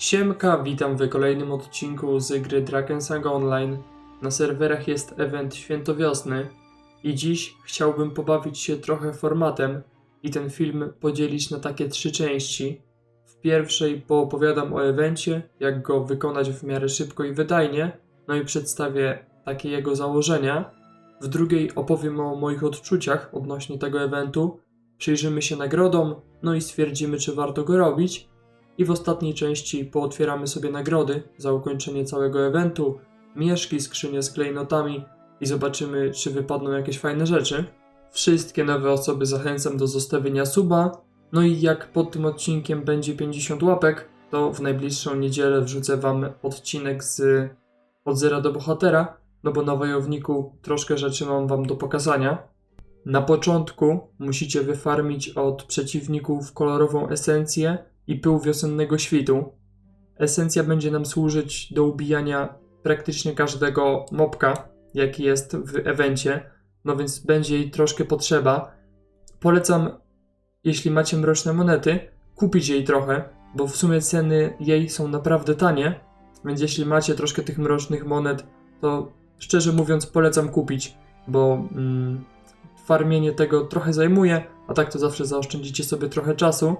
Siemka, witam w kolejnym odcinku z gry Draken Saga Online. Na serwerach jest event Świętowiosny i dziś chciałbym pobawić się trochę formatem i ten film podzielić na takie trzy części. W pierwszej poopowiadam o evencie, jak go wykonać w miarę szybko i wydajnie, no i przedstawię takie jego założenia. W drugiej opowiem o moich odczuciach odnośnie tego eventu, przyjrzymy się nagrodom, no i stwierdzimy, czy warto go robić. I w ostatniej części pootwieramy sobie nagrody za ukończenie całego eventu, mieszki, skrzynie z klejnotami i zobaczymy, czy wypadną jakieś fajne rzeczy. Wszystkie nowe osoby zachęcam do zostawienia suba. No i jak pod tym odcinkiem będzie 50 łapek, to w najbliższą niedzielę wrzucę wam odcinek z Od Zera do Bohatera, no bo na wojowniku troszkę rzeczy mam wam do pokazania. Na początku musicie wyfarmić od przeciwników kolorową esencję i pył wiosennego świtu. Esencja będzie nam służyć do ubijania praktycznie każdego mobka, jaki jest w evencie, no więc będzie jej troszkę potrzeba. Polecam, jeśli macie mroczne monety, kupić jej trochę, bo w sumie ceny jej są naprawdę tanie, więc jeśli macie troszkę tych mrocznych monet, to szczerze mówiąc polecam kupić, bo mm, farmienie tego trochę zajmuje, a tak to zawsze zaoszczędzicie sobie trochę czasu.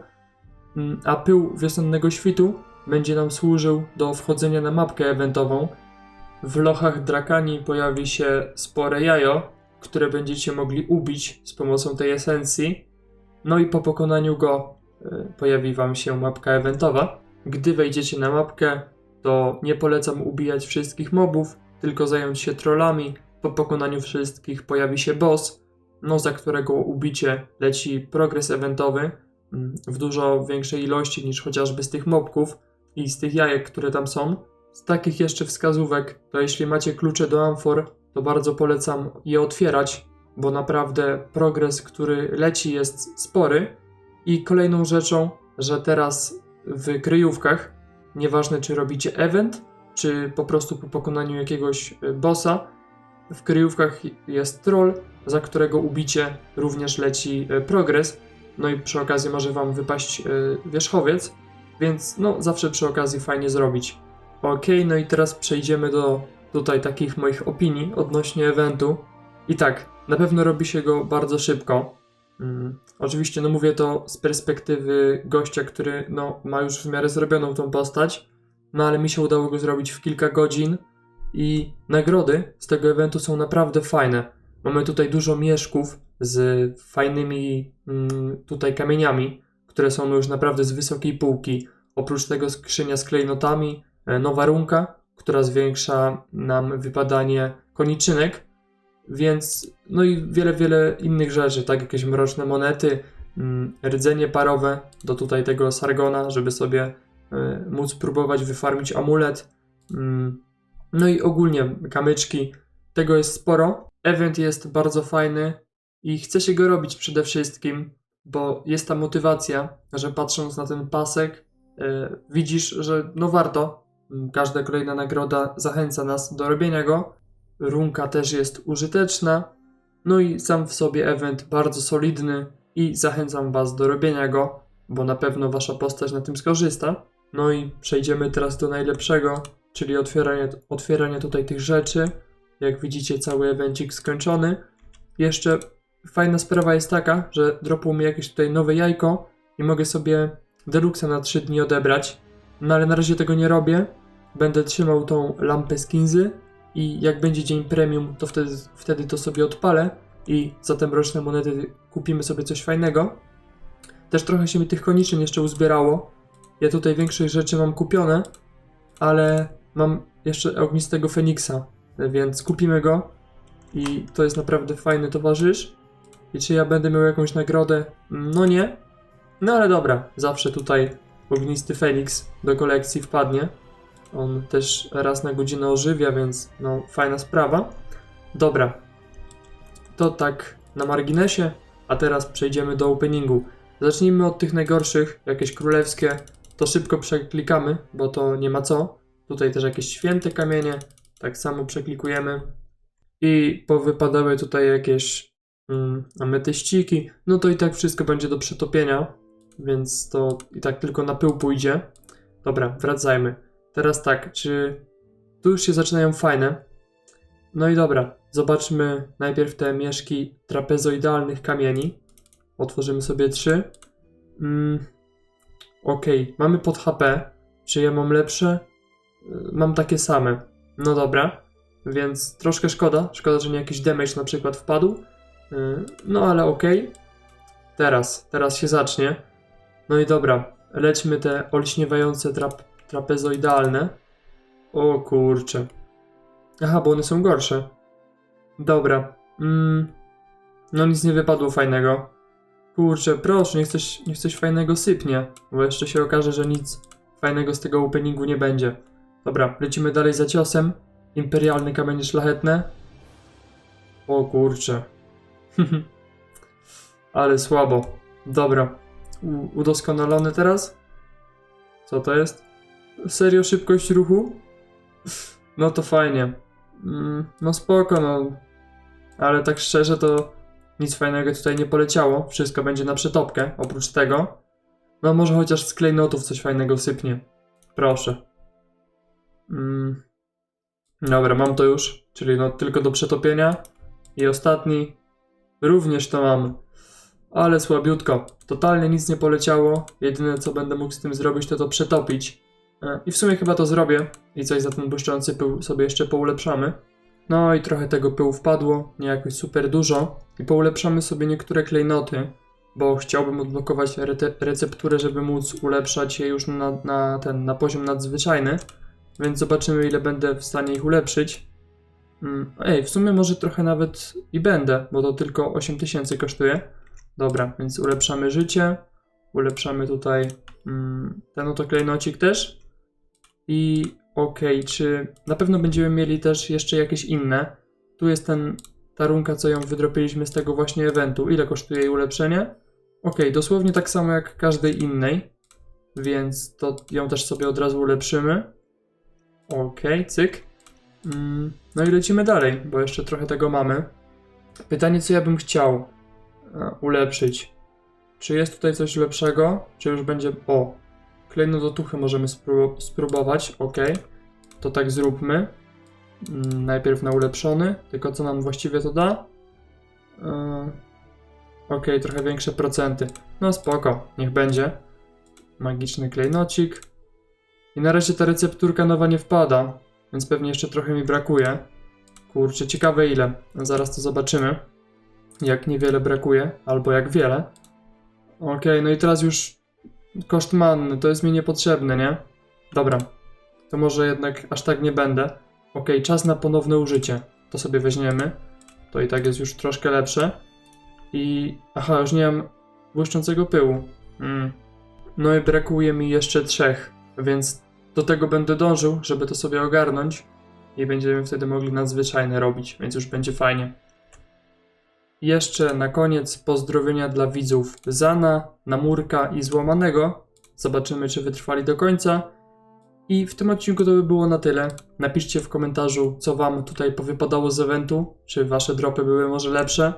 Mm, a pył wiosennego świtu będzie nam służył do wchodzenia na mapkę eventową. W lochach Drakani pojawi się spore jajo, które będziecie mogli ubić z pomocą tej esencji. No i po pokonaniu go y, pojawi wam się mapka eventowa. Gdy wejdziecie na mapkę, to nie polecam ubijać wszystkich mobów, tylko zająć się trollami. Po pokonaniu wszystkich pojawi się boss, no za którego ubicie leci progres eventowy w dużo większej ilości niż chociażby z tych mobków i z tych jajek, które tam są. Z takich jeszcze wskazówek, to jeśli macie klucze do amfor, to bardzo polecam je otwierać, bo naprawdę progres, który leci jest spory. I kolejną rzeczą, że teraz w kryjówkach, nieważne czy robicie event, czy po prostu po pokonaniu jakiegoś y, bossa, w kryjówkach jest troll, za którego ubicie również leci y, progres, no i przy okazji może wam wypaść y, wierzchowiec, więc no zawsze przy okazji fajnie zrobić. Ok, no i teraz przejdziemy do tutaj takich moich opinii odnośnie eventu. I tak, na pewno robi się go bardzo szybko. Mm, oczywiście, no mówię to z perspektywy gościa, który no, ma już w miarę zrobioną tą postać, no ale mi się udało go zrobić w kilka godzin i nagrody z tego eventu są naprawdę fajne. Mamy tutaj dużo mieszków z fajnymi mm, tutaj kamieniami, które są już naprawdę z wysokiej półki. Oprócz tego skrzynia z klejnotami, e, nowa runka, która zwiększa nam wypadanie koniczynek, więc no i wiele, wiele innych rzeczy, tak jakieś mroczne monety, mm, rdzenie parowe do tutaj tego Sargona, żeby sobie y, móc próbować wyfarmić amulet. Mm, no i ogólnie kamyczki, tego jest sporo. Event jest bardzo fajny i chce się go robić przede wszystkim, bo jest ta motywacja, że patrząc na ten pasek, y, widzisz, że no warto. Każda kolejna nagroda zachęca nas do robienia go. Runka też jest użyteczna. No i sam w sobie event bardzo solidny i zachęcam Was do robienia go, bo na pewno Wasza postać na tym skorzysta. No i przejdziemy teraz do najlepszego, czyli otwieranie, otwieranie tutaj tych rzeczy. Jak widzicie, cały evencik skończony. Jeszcze fajna sprawa jest taka, że dropło mi jakieś tutaj nowe jajko i mogę sobie deluxe na 3 dni odebrać. No ale na razie tego nie robię. Będę trzymał tą lampę skinsy i jak będzie dzień premium, to wtedy, wtedy to sobie odpalę i za te mroczne monety kupimy sobie coś fajnego. Też trochę się mi tych koniczyn jeszcze uzbierało. Ja tutaj większość rzeczy mam kupione, ale mam jeszcze ognistego Feniksa, więc kupimy go i to jest naprawdę fajny towarzysz. Czy ja będę miał jakąś nagrodę? No nie. No ale dobra, zawsze tutaj ognisty Feniks do kolekcji wpadnie. On też raz na godzinę ożywia, więc no fajna sprawa. Dobra. To tak na marginesie, a teraz przejdziemy do openingu. Zacznijmy od tych najgorszych, jakieś królewskie. To szybko przeklikamy, bo to nie ma co. Tutaj też jakieś święte kamienie. Tak samo przeklikujemy. I powypadały tutaj jakieś ametyściki. No to i tak wszystko będzie do przetopienia, więc to i tak tylko na pył pójdzie. Dobra, wracajmy. Teraz tak, czy tu już się zaczynają fajne? No i dobra, zobaczmy najpierw te mieszki trapezoidalnych kamieni. Otworzymy sobie trzy. Mm, Okej, mamy pod HP. Czy ja mam lepsze? Y, Mam takie same. No dobra, więc troszkę szkoda. Szkoda, że nie jakiś damage na przykład wpadł. No ale okej. Teraz, teraz się zacznie. No i dobra, lećmy te olśniewające trap, trapezoidalne. O kurcze. Aha, bo one są gorsze. Dobra. Mm, no nic nie wypadło fajnego. Kurczę, proszę, niech coś, niech coś fajnego sypnie, bo jeszcze się okaże, że nic fajnego z tego openingu nie będzie. Dobra, lecimy dalej za ciosem. Imperialne kamienie szlachetne. O kurczę. Ale słabo. Dobra. U udoskonalony teraz? Co to jest? Serio szybkość ruchu? No to fajnie. Mm, no spoko, no. Ale tak szczerze to nic fajnego tutaj nie poleciało. Wszystko będzie na przetopkę, oprócz tego. No może chociaż z klejnotów coś fajnego sypnie. Proszę. Mm. Dobra, mam to już. Czyli no tylko do przetopienia. I ostatni. Również to mam. Ale słabiutko. Totalnie nic nie poleciało. Jedyne co będę mógł z tym zrobić to to przetopić. E, I w sumie chyba to zrobię. I coś za ten błyszczący pył sobie jeszcze poulepszamy. No i trochę tego pyłu wpadło, nie jakoś super dużo. I poulepszamy sobie niektóre klejnoty, bo chciałbym odblokować rete- recepturę, żeby móc ulepszać je już na, na ten na poziom nadzwyczajny. Więc zobaczymy ile będę w stanie ich ulepszyć. Mm, Ej, w sumie może trochę nawet i będę, bo to tylko 8000 kosztuje. Dobra, więc ulepszamy życie. Ulepszamy tutaj mm, ten oto klejnocik też. I okej, czy na pewno będziemy mieli też jeszcze jakieś inne? Tu jest ten, ta runka, co ją wydropiliśmy z tego właśnie eventu. Ile kosztuje jej ulepszenie? Okej, dosłownie tak samo jak każdej innej, więc to ją też sobie od razu ulepszymy. Okej, cyk. Mm, no i lecimy dalej, bo jeszcze trochę tego mamy. Pytanie, co ja bym chciał e, ulepszyć. Czy jest tutaj coś lepszego? Czy już będzie... O, klejnot do tuchy możemy spró- spróbować, ok. To tak zróbmy. Mm, najpierw na ulepszony, tylko co nam właściwie to da? Yy, ok, trochę większe procenty. No spoko, niech będzie. Magiczny klejnocik. I na razie ta recepturka nowa nie wpada, więc pewnie jeszcze trochę mi brakuje. Kurczę, ciekawe ile. No, zaraz to zobaczymy. Jak niewiele brakuje, albo jak wiele. Okej, no i teraz już koszt manny, to jest mi niepotrzebne, nie? Dobra, to może jednak aż tak nie będę. Okej, czas na ponowne użycie. To sobie weźmiemy. To i tak jest już troszkę lepsze. I... Aha, już nie mam błyszczącego pyłu. Mm. No i brakuje mi jeszcze trzech, więc do tego będę dążył, żeby to sobie ogarnąć. I będziemy wtedy mogli nadzwyczajne robić, więc już będzie fajnie. Jeszcze na koniec pozdrowienia dla widzów Zana, Namurka i Złamanego. Zobaczymy, czy wytrwali do końca. I w tym odcinku to by było na tyle. Napiszcie w komentarzu, co Wam tutaj powypadało z eventu, czy Wasze dropy były może lepsze.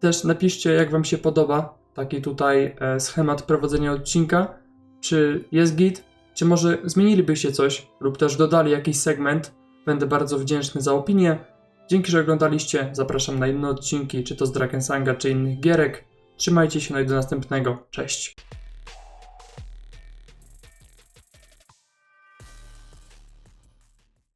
Też napiszcie, jak Wam się podoba taki tutaj e, schemat prowadzenia odcinka. Czy jest git, czy może zmienilibyście coś, lub też dodali jakiś segment. Będę bardzo wdzięczny za opinię. Dzięki, że oglądaliście. Zapraszam na inne odcinki, czy to z Drakensanga, czy innych gierek. Trzymajcie się, no i do następnego. Cześć.